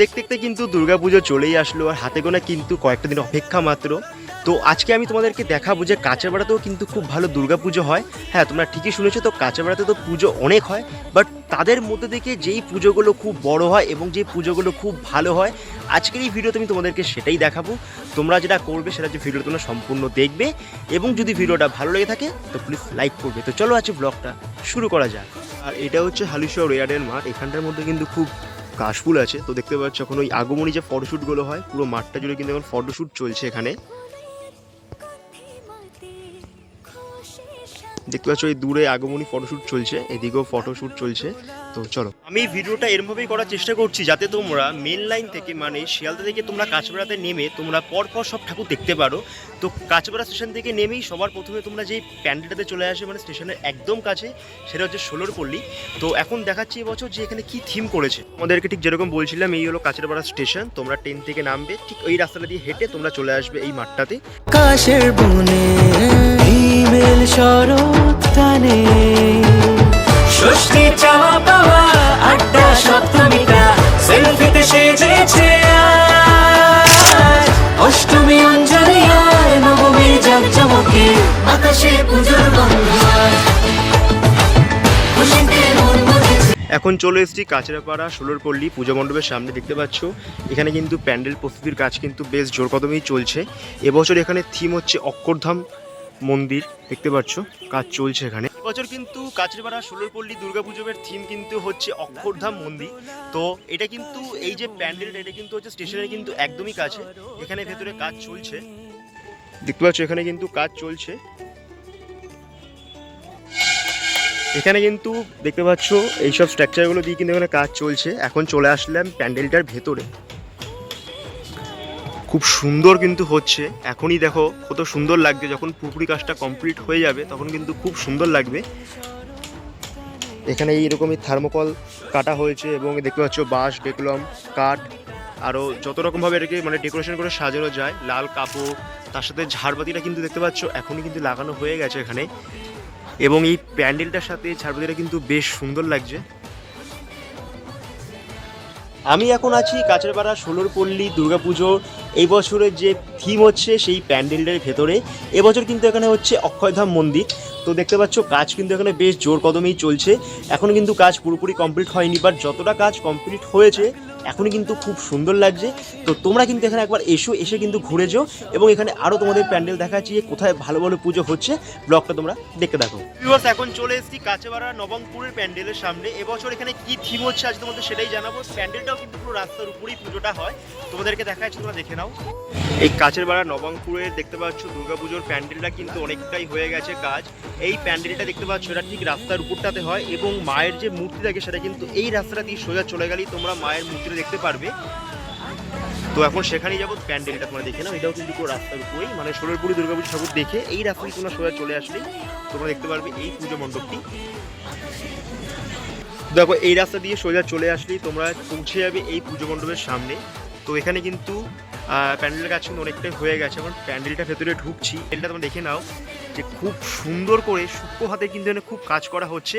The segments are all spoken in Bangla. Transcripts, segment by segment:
দেখতে দেখতে কিন্তু দুর্গাপুজো চলেই আসলো, আর হাতে গোনা কিন্তু কয়েকটা দিন অপেক্ষা মাত্র। তো আজকে আমি তোমাদেরকে দেখাবো যে কাঁচাপাড়াতেও কিন্তু খুব ভালো দুর্গাপুজো হয়। হ্যাঁ তোমরা ঠিকই শুনেছো তো কাঁচাপাড়াতে তো পুজো অনেক হয় বাট তাদের মধ্যে থেকে যেই পুজোগুলো খুব বড় হয় এবং যেই পুজোগুলো খুব ভালো হয়, আজকের এই ভিডিওতে আমি তোমাদেরকে সেটাই দেখাবো। তোমরা যেটা করবে সেটা যে ভিডিওটা তোমরা সম্পূর্ণ দেখবে এবং যদি ভিডিওটা ভালো লেগে থাকে, তো প্লিজ লাইক করবে। তো চলো আছে ব্লগটা শুরু করা যাক। আর এটা হচ্ছে হালিশহর রেয়ার্ডের মাঠ, এখানটার মধ্যে কিন্তু খুব কাশফুল আছে, তো দেখতে পাচ্ছ এখন ওই আগমনী যে ফটোশ্যুটগুলো হয়, পুরো মাঠটা জুড়ে কিন্তু এখন ফটোশ্যুট চলছে এখানে। দেখতে পাচ্ছ এই দূরে আগমনী ফটোশ্যুট চলছে এদিকেও ফটোশ্যুট চলছে। তো চলো। আমি ভিডিওটা এরমভাবেই করার চেষ্টা করছি যাতে তোমরা মেন লাইন থেকে মানে শিয়ালদা থেকে তোমরা কাঁচবেড়াতে নেমে তোমরা পরপর সব ঠাকুর দেখতে পারো। তো কাঁচবেড়া স্টেশন থেকে নেমেই সবার প্রথমে তোমরা যেই প্যান্ডেলটাতে চলে আসে মানে স্টেশনের একদম কাছে সেটা হচ্ছে ষোলোর পল্লী। তো এখন দেখাচ্ছি এবছর যে এখানে কি থিম করেছে। আমাদেরকে ঠিক যেরকম বলছিলাম এই হলো কাঁচরাপাড়া স্টেশন তোমরা ট্রেন থেকে নামবে ঠিক ওই রাস্তাটা দিয়ে হেঁটে তোমরা চলে আসবে এই মাঠটাতে। আকাশের বনে শরৎ টানে ষষ্ঠী চাওয়া পাওয়া, আড্ডা সপ্তমীটা সেলফিতে সেজেছে অষ্টমী অঞ্জলি আর নবমী পুজোর এখন চলে এসেছি কাঁচরাপাড়া, ষোলোর পল্লী পুজো মণ্ডপের সামনে, দেখতে পাচ্ছ? এখানে কিন্তু প্যান্ডেল প্রস্তুতির কাজ কিন্তু বেশ জোর কদমেই চলছে। এবছর এখানে থিম হচ্ছে অক্ষরধাম। মন্দির, দেখতে পাচ্ছ, কাজ চলছে এখানে। এবছর কিন্তু কাঁচরাপাড়া ষোলোর পল্লী দুর্গাপুজোর থিম কিন্তু হচ্ছে অক্ষরধাম মন্দির। তো এটা কিন্তু এই যে প্যান্ডেলটা, এটা কিন্তু হচ্ছে স্টেশনের কিন্তু একদমই কাছে। এখানে ভেতরে কাজ চলছে। দেখতে পাচ্ছ, এখানে কিন্তু কাজ চলছে। এখানে কিন্তু দেখতে পাচ্ছ, এইসব স্ট্রাকচারগুলো দিয়ে কিন্তু এখানে কাজ চলছে। এখন চলে আসলাম প্যান্ডেলটার ভেতরে। খুব সুন্দর কিন্তু হচ্ছে। এখনই দেখো কত সুন্দর লাগছে। যখন পুরোপুরি কাজটা কমপ্লিট হয়ে যাবে, তখন কিন্তু খুব সুন্দর লাগবে। এখানে এইরকমই থার্মোকল কাটা হয়েছে এবং দেখতে পাচ্ছ বাঁশ, ডেকলম, কাঠ আরও যত রকমভাবে এটাকে মানে ডেকোরেশন করে সাজানো যায়, লাল কাপড়, তার সাথে ঝাড়বাতিটা কিন্তু দেখতে পাচ্ছ, এখনই কিন্তু লাগানো হয়ে গেছে এখানে। এবং এই প্যান্ডেলটার সাথে ঝাড়বাতিটা কিন্তু বেশ সুন্দর লাগছে। আমি এখন আছি কাঁচরাপাড়া ষোলোর পল্লী দুর্গাপুজো। এই বছরের যে থিম হচ্ছে সেই প্যান্ডেলটার ভেতরে। এবছর কিন্তু এখানে হচ্ছে অক্ষয়ধাম মন্দির। তো দেখতে পাচ্ছ, কাজ কিন্তু এখানে বেশ জোর কদমেই চলছে। এখন কিন্তু কাজ পুরোপুরি কমপ্লিট হয়নি বাট যতটা কাজ কমপ্লিট হয়েছে এখনই কিন্তু খুব সুন্দর লাগছে। তো তোমরা কিন্তু এখানে একবার এসো, এসে কিন্তু ঘুরে যাও এবং এখানে আরও তোমাদের প্যান্ডেল দেখাচ্ছি যে কোথায় ভালো ভালো পুজো হচ্ছে। ব্লগটা তোমরা দেখতে দেখো ভিউয়ার্স এখন চলে এসেছি কাছেপাড়া নবমপুরের প্যান্ডেলের সামনে। এবছর এখানে কি থিম হচ্ছে আজ তোমাদের সেটাই জানাব। প্যান্ডেলটাও কিন্তু পুরো রাস্তার উপরেই পুজোটা হয়। তোমাদেরকে দেখাচ্ছি, তোমরা দেখে নাও। এই কাছের বাড়া নবমপুরের দেখতে পাচ্ছ দুর্গাপুজোর প্যান্ডেলটা কিন্তু অনেকটাই হয়ে গেছে কাজ। এই প্যান্ডেলটা দেখতে পাচ্ছ, এটা ঠিক রাস্তার উপরটাতে হয় এবং মায়ের যে মূর্তি থাকে সেটা কিন্তু এই রাস্তাটা দিয়ে সোজা চলে গেলেই তোমরা মায়ের মূর্তিটা দেখতে পারবে। তো এখন সেখানেই যাব, প্যান্ডেলটা তোমরা দেখে নাও। এটাও কিন্তু রাস্তার উপরেই। মানে ষোলরপুরি দুর্গাপুজো ঠাকুর দেখে এই রাস্তায় তোমরা সোজা চলে আসলেই তোমরা দেখতে পারবে এই পুজো মণ্ডপটি। দেখো, এই রাস্তা দিয়ে সোজা চলে আসলেই তোমরা পৌঁছে যাবে এই পুজো মণ্ডপের সামনে। তো এখানে কিন্তু প্যান্ডেলের কাজ কিন্তু অনেকটাই হয়ে গেছে। এখন প্যান্ডেলটা ভেতরে ঢুকছি। এটা তোমরা দেখে নাও যে খুব সুন্দর করে সূক্ষ্ম হাতে কিন্তু এখানে খুব কাজ করা হচ্ছে।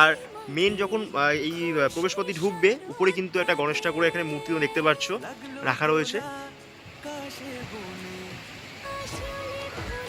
আর মেন যখন এই প্রবেশপথে ঢুকবে, উপরে কিন্তু একটা গণেশ ঠাকুরের এখানে মূর্তি দেখতে পাচ্ছ, রাখা রয়েছে।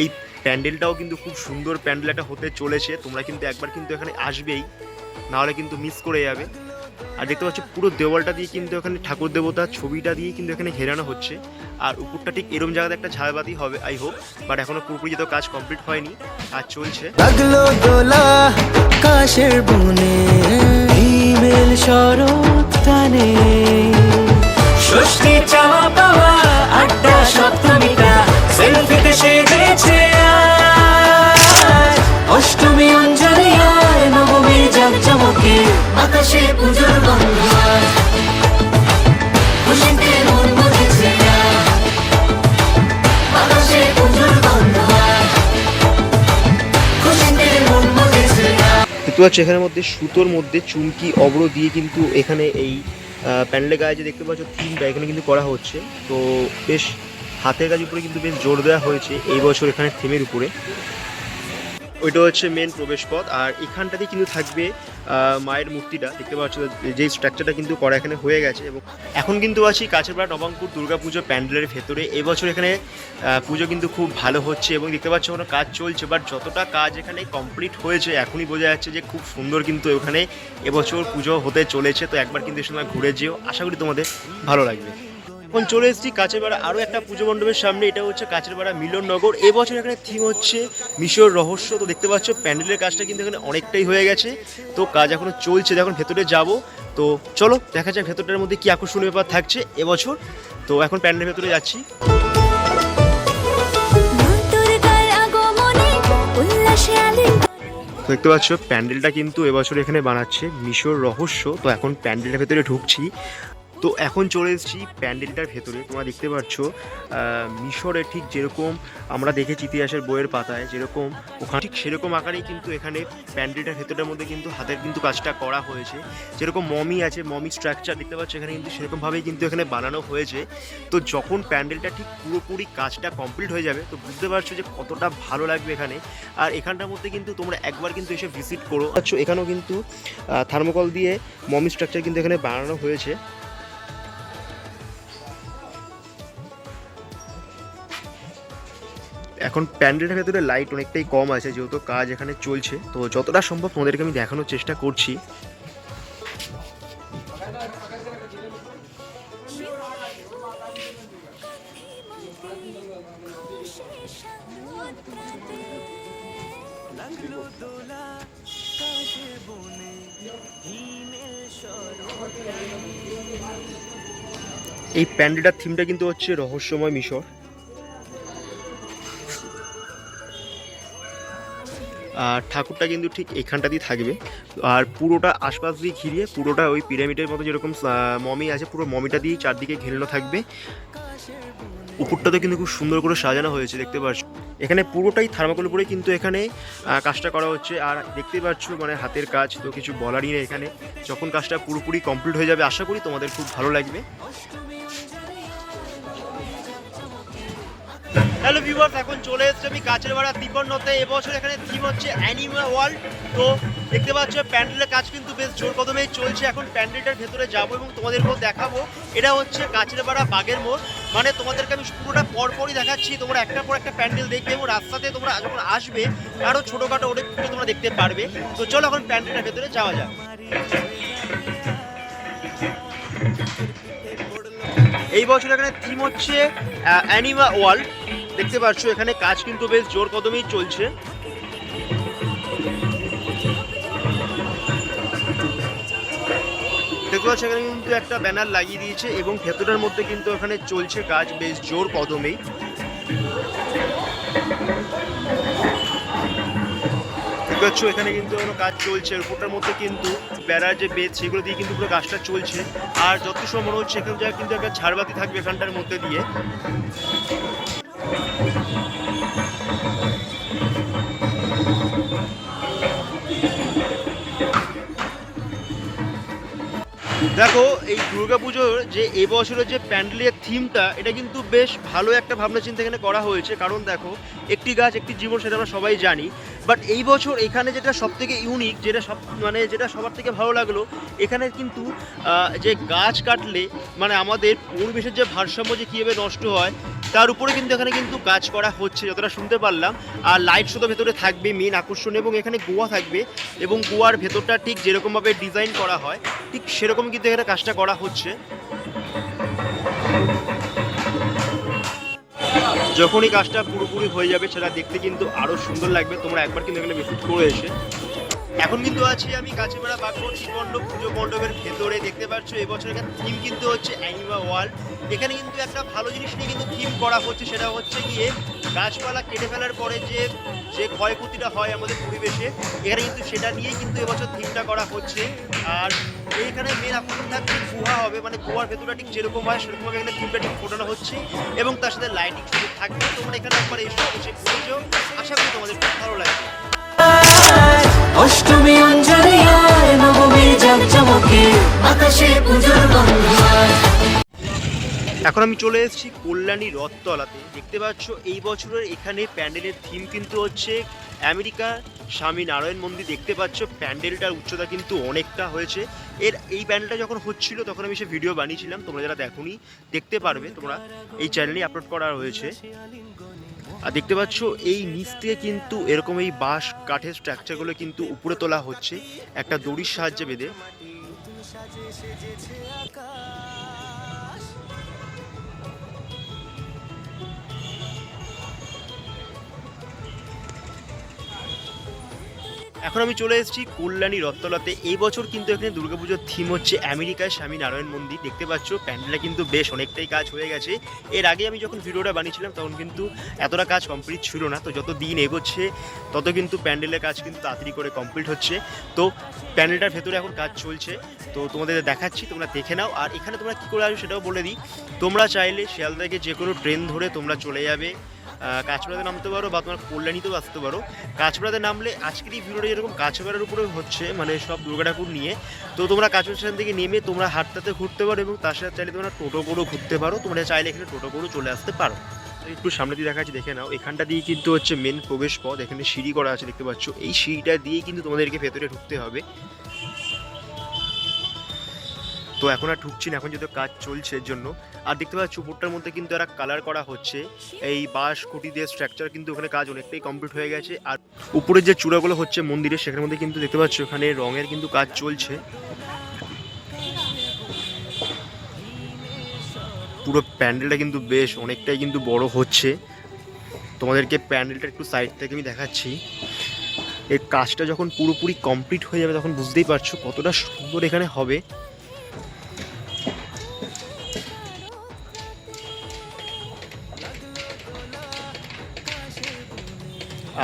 এই প্যান্ডেলটাও কিন্তু খুব সুন্দর প্যান্ডেল একটা হতে চলেছে, তোমরা কিন্তু একবার কিন্তু এখানে আসবেই, নাহলে কিন্তু মিস করে যাবে। আর দেখতে পাচ্ছি পুরো দেওয়ালটা দিয়ে কিন্তু এখানে ঠাকুর দেবতার ছবিটা দিয়ে কিন্তু এখানে ঘেরানো হচ্ছে। আর উপরটা ঠিক এরম জায়গাতে একটা ঝাড়বাতি হবে আই হোপ বাট এখনও পুরোপুরি তো কাজ কমপ্লিট হয়নি কাজ চলছে। কাশের বনে শরৎ দেখতে পাচ্ছ এখানের মধ্যে সুতোর মধ্যে চুমকি, অব্র দিয়ে কিন্তু এখানে এই প্যান্ডেলের গায়ে যে দেখতে পাচ্ছ থিমটা এখানে কিন্তু করা হচ্ছে। তো বেশ, হাতের কাজ উপরে কিন্তু বেশ জোর দেওয়া হয়েছে এই বছর এখানে থিমের উপরে। ওইটা হচ্ছে মেন প্রবেশপথ, আর এখানটাতেই কিন্তু থাকবে মায়ের মূর্তিটা। দেখতে পাচ্ছ যে স্ট্রাকচারটা কিন্তু করা এখানে হয়ে গেছে, এবং এখন কিন্তু আছি কাছেরপাড়া নবাঙ্কুর দুর্গাপুজো প্যান্ডেলের ভেতরে। এবছর এখানে পুজো কিন্তু খুব ভালো হচ্ছে, এবং দেখতে পাচ্ছ কোনো কাজ চলছে বাট যতটা কাজ এখানে কমপ্লিট হয়েছে, এখনই বোঝা যাচ্ছে যে খুব সুন্দর কিন্তু এখানে এবছর পুজো হতে চলেছে। তো একবার কিন্তু এর সময় ঘুরে যেও। আশা করি তোমাদের ভালো লাগবে। এখন চলে এসেছি কাছেরপাড়া আরও একটা পুজো মণ্ডপের সামনে এটা হচ্ছে কাছেরপাড়া মিলননগর। এবছর এখানে থিম হচ্ছে মিশর রহস্য। তো দেখতে পাচ্ছ প্যান্ডেলের কাজটা কিন্তু এখানে অনেকটাই হয়ে গেছে। তো কাজ এখনও চলছে এখন ভেতরে যাব। তো চলো দেখা যাক ভেতরটার মধ্যে কি আকর্ষণীয় ব্যাপার থাকছে এবছর। তো এখন প্যান্ডেলের ভেতরে যাচ্ছি। দেখতে পাচ্ছ প্যান্ডেলটা কিন্তু এবছর এখানে বানাচ্ছে মিশর রহস্য। তো এখন প্যান্ডেলের ভেতরে ঢুকছি। তো এখন চলে এসেছি প্যান্ডেলটার ভেতরে। তোমরা দেখতে পাচ্ছ মিশরে ঠিক যেরকম আমরা দেখেছি ইতিহাসের বইয়ের পাতায় যেরকম ওখানে ঠিক সেরকম আকারেই কিন্তু এখানে প্যান্ডেলটার ভেতরটার মধ্যে কিন্তু হাতের কিন্তু কাজটা করা হয়েছে। যেরকম মমি আছে, মমি স্ট্রাকচার দেখতে পাচ্ছ, এখানে কিন্তু সেরকমভাবেই কিন্তু এখানে বানানো হয়েছে। তো যখন প্যান্ডেলটা ঠিক পুরোপুরি কাজটা কমপ্লিট হয়ে যাবে, তো বুঝতে পারছ যে কতটা ভালো লাগবে এখানে। আর এখানটার মধ্যে কিন্তু তোমরা একবার কিন্তু এসে ভিজিট করো। আচ্ছা এখানেও কিন্তু থার্মোকল দিয়ে মমি স্ট্রাকচার কিন্তু এখানে বানানো হয়েছে। এখন প্যান্ডেলের ভেতরে লাইট অনেকটাই কম আছে, যেহেতু কাজ এখানে চলছে। তো যতটা সম্ভব তোমাদেরকে আমি দেখানোর চেষ্টা করছি। এই প্যান্ডেলটার থিমটা কিন্তু হচ্ছে রহস্যময় মিশর। আর ঠাকুরটা কিন্তু ঠিক এখানটাতেই থাকবে। আর পুরোটা আশপাশ দিয়ে ঘিরিয়ে পুরোটা ওই পিরামিডের মতো যেরকম মমি আছে, পুরো মমিটা দিয়ে চারদিকে ঘেরানো থাকবে। উপরটাতে কিন্তু খুব সুন্দর করে সাজানো হয়েছে, দেখতে পাচ্ছ। এখানে পুরোটাই থার্মাকোল উপরে কিন্তু এখানে কাজটা করা হচ্ছে। আর দেখতে পাচ্ছ মানে হাতের কাজ তো কিছু বলারই নেই এখানে। যখন কাজটা পুরোপুরি কমপ্লিট হয়ে যাবে, আশা করি তোমাদের খুব ভালো লাগবে। হ্যালো ভিউয়ার্স এখন চলে এসেছে আমি কাছের বাড়া তিপন্নতে এবছর এখানে থিম হচ্ছে অ্যানিমা ওয়ার্ল্ড তো দেখতে পাচ্ছ, প্যান্ডেলের কাজ কিন্তু বেশ জোর কদমেই চলছে। এখন প্যান্ডেলটার ভেতরে যাব এবং তোমাদেরকেও দেখাবো। এটা হচ্ছে কাছের বাড়া বাগের মোড়। মানে তোমাদেরকে আমি পুরোটা পরপরই দেখাচ্ছি। তোমরা একটা পর একটা প্যান্ডেল দেখবে এবং রাস্তাতে তোমরা যখন আসবে আরও ছোটোখাটো অনেক তোমরা দেখতে পারবে। তো চলো এখন প্যান্ডেলটার ভেতরে যাওয়া যাক। এই বছর এখানে থিম হচ্ছে অ্যানিমা ওয়ার্ল্ড দেখতে পাচ্ছ, এখানে কাজ কিন্তু বেশ জোর কদমেই চলছে। দেখতে পাচ্ছ, এখানে কিন্তু একটা ব্যানার লাগিয়ে দিয়েছে এবং ভেতরের মধ্যে কিন্তু এখানে চলছে কাজ বেশ জোর কদমেই। দেখতে পাচ্ছ, এখানে কিন্তু কাজ চলছে। এর মধ্যে কিন্তু বেড়ার যে বেদ, সেগুলো দিয়ে কিন্তু পুরো কাজটা চলছে। আর যত সময় মনে হচ্ছে, এখানে কিন্তু একটা ঝাড়বাতি থাকবে এখানটার মধ্যে দিয়ে। দেখো, এই দুর্গাপুজোর যে এবছরের যে প্যান্ডেলের থিমটা এটা কিন্তু বেশ ভালো একটা ভাবনা চিন্তা এখানে করা হয়েছে। কারণ দেখো, একটি গাছ, একটি জীবন সেটা আমরা সবাই জানি। বাট এই বছর এখানে যেটা সব থেকে ইউনিক যেটা সব মানে যেটা সবার থেকে ভালো লাগল, এখানে কিন্তু যে গাছ কাটলে মানে আমাদের পরিবেশের যে ভারসাম্য যে কীভাবে নষ্ট হয় তার উপরে কিন্তু এখানে কিন্তু কাজ করা হচ্ছে, যতটা শুনতে পারলাম। আর লাইট শুধু ভেতরে থাকবে মেন আকর্ষণ এবং এখানে গোয়া থাকবে এবং গোয়ার ভেতরটা ঠিক যেরকমভাবে ডিজাইন করা হয়, ঠিক সেরকম কিন্তু এখানে কাজটা করা হচ্ছে। যখনই কাজটা পুরোপুরি হয়ে যাবে, সেটা দেখতে কিন্তু আরও সুন্দর লাগবে। তোমরা একবার কিন্তু এখানে ভিজিট করে এসে এখন কিন্তু আছি আমি কাছেপাড়া বাগমোড় শ্রীমণ্ডপ পুজো মণ্ডপের ভেতরে। দেখতে পাচ্ছ এবছর এখানে থিম কিন্তু হচ্ছে অ্যানিমা ওয়ার্ল্ড এখানে কিন্তু একটা ভালো জিনিস নিয়ে কিন্তু থিম করা হচ্ছে, সেটা হচ্ছে গিয়ে গাছপালা কেটে ফেলার পরে যে যে ক্ষয়ক্ষতিটা হয় আমাদের পরিবেশে, এখানে কিন্তু সেটা নিয়েই কিন্তু এবছর থিমটা করা হচ্ছে। আর এইখানে মেন আকর্ষণ থাকছে গুহা হবে মানে গুহার ভেতরটা ঠিক যেরকম হয় সেরকমভাবে এখানে থিমটা ঠিক ফোটানো হচ্ছে। এবং তার সাথে লাইটিং থাকবে, তোমরা এখানে একবার এসে এসে ঘুরে আশা করি তোমাদের খুব ভালো লাগবে। অষ্টমী নবমী আকাশে এখন আমি চলে এসেছি কল্যাণী রথতলাতে। দেখতে পাচ্ছ, এই বছরের এখানে প্যান্ডেলের থিম কিন্তু হচ্ছে আমেরিকা স্বামী নারায়ণ মন্দির। দেখতে পাচ্ছ, প্যান্ডেলটার উচ্চতা কিন্তু অনেকটা হয়েছে। এর এই প্যান্ডেলটা যখন হচ্ছিল, তখন আমি সে ভিডিও বানিয়েছিলাম, তোমরা যারা দেখোনি, দেখতে পারবে, তোমরা এই চ্যানেলে আপলোড করা হয়েছে। আর দেখতে পাচ্ছ, এই নিচ থেকে কিন্তু এরকম এই বাঁশ কাঠের স্ট্রাকচারগুলো কিন্তু উপরে তোলা হচ্ছে। একটা দড়ির সাহায্যে বেঁধে। এখন আমি চলে এসেছি কল্যাণী রথতলাতে। এই বছর কিন্তু এখানে দুর্গাপুজোর থিম হচ্ছে আমেরিকায় স্বামী নারায়ণ মন্দির। দেখতে পাচ্ছ প্যান্ডেলটা কিন্তু বেশ অনেকটাই কাজ হয়ে গেছে। এর আগে আমি যখন ভিডিওটা বানিয়েছিলাম, তখন কিন্তু এতটা কাজ কমপ্লিট ছিল না। তো যত দিন এগোচ্ছে, তত কিন্তু প্যান্ডেলের কাজ কিন্তু তাড়াতাড়ি করে কমপ্লিট হচ্ছে। তো প্যান্ডেলটার ভেতরে এখন কাজ চলছে। তো তোমাদের দেখাচ্ছি, তোমরা দেখে নাও। আর এখানে তোমরা কী করে আসবে সেটাও বলে দিই। তোমরা চাইলে শিয়ালদাকে যে কোনো ট্রেন ধরে তোমরা চলে যাবে। কাঁচপাড়াতে নামতে পারো বা তোমার কল্যাণীতেও আসতে পারো। কাঁচপাড়াতে নামলে আজকের এই ভিডিওটা যেরকম কাঁচপাড়ার উপরে হচ্ছে মানে সব দুর্গা ঠাকুর নিয়ে, তো তোমরা কাঁচপাড়া স্টেশন থেকে নেমে তোমরা হাটটাতে ঘুরতে পারো এবং তার সাথে চাইলে তোমরা টোটো করেও ঘুরতে পারো। তোমরা চাইলে এখানে টোটো করেও চলে আসতে পারো। একটু সামনে দিয়ে দেখাচ্ছি, দেখে নাও। এখানটা দিয়ে কিন্তু হচ্ছে মেন প্রবেশ পথ। এখানে সিঁড়ি করা আছে, দেখতে পাচ্ছ। এই সিঁড়িটা দিয়েই কিন্তু তোমাদেরকে ভেতরে ঢুকতে হবে। তো এখন আর ঢুকছি না, এখন যেহেতু কাজ চলছে এর জন্য। আর দেখতে পাচ্ছ উপরটার মধ্যে কিন্তু একটা কালার করা হচ্ছে। এই বাঁশ, খুঁটি দিয়ে স্ট্রাকচার কিন্তু ওখানে কাজ অনেকটাই কমপ্লিট হয়ে গেছে। আর উপরের যে চূড়াগুলো হচ্ছে মন্দিরে সেখানের মধ্যে কিন্তু দেখতে পাচ্ছ ওখানে রঙের কিন্তু কাজ চলছে। পুরো প্যান্ডেলটা কিন্তু বেশ অনেকটাই কিন্তু বড় হচ্ছে। তোমাদেরকে প্যান্ডেলটা একটু সাইড থেকে আমি দেখাচ্ছি। এর কাজটা যখন পুরোপুরি কমপ্লিট হয়ে যাবে, তখন বুঝতেই পারছ কতটা সুন্দর এখানে হবে।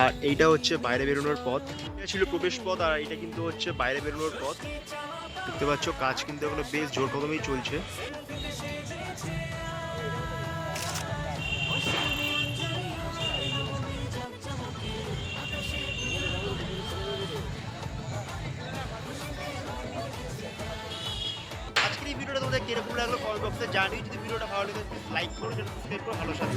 আর এইটা হচ্ছে বাইরে বেরোনোর পথ। এটা ছিল প্রবেশ পথ আর এটা কিন্তু হচ্ছে বাইরে বেরোনোর পথ। দেখতে পাচ্ছ, কাজ কিন্তু এখনও বেশ জোর কদমেই চলছে। তোমাদের কীরকম লাগল কমেন্ট বক্সে জানিয়ে, যদি ভিডিওটা ভালো লাগে লাইক করো করো, ভালো সাথে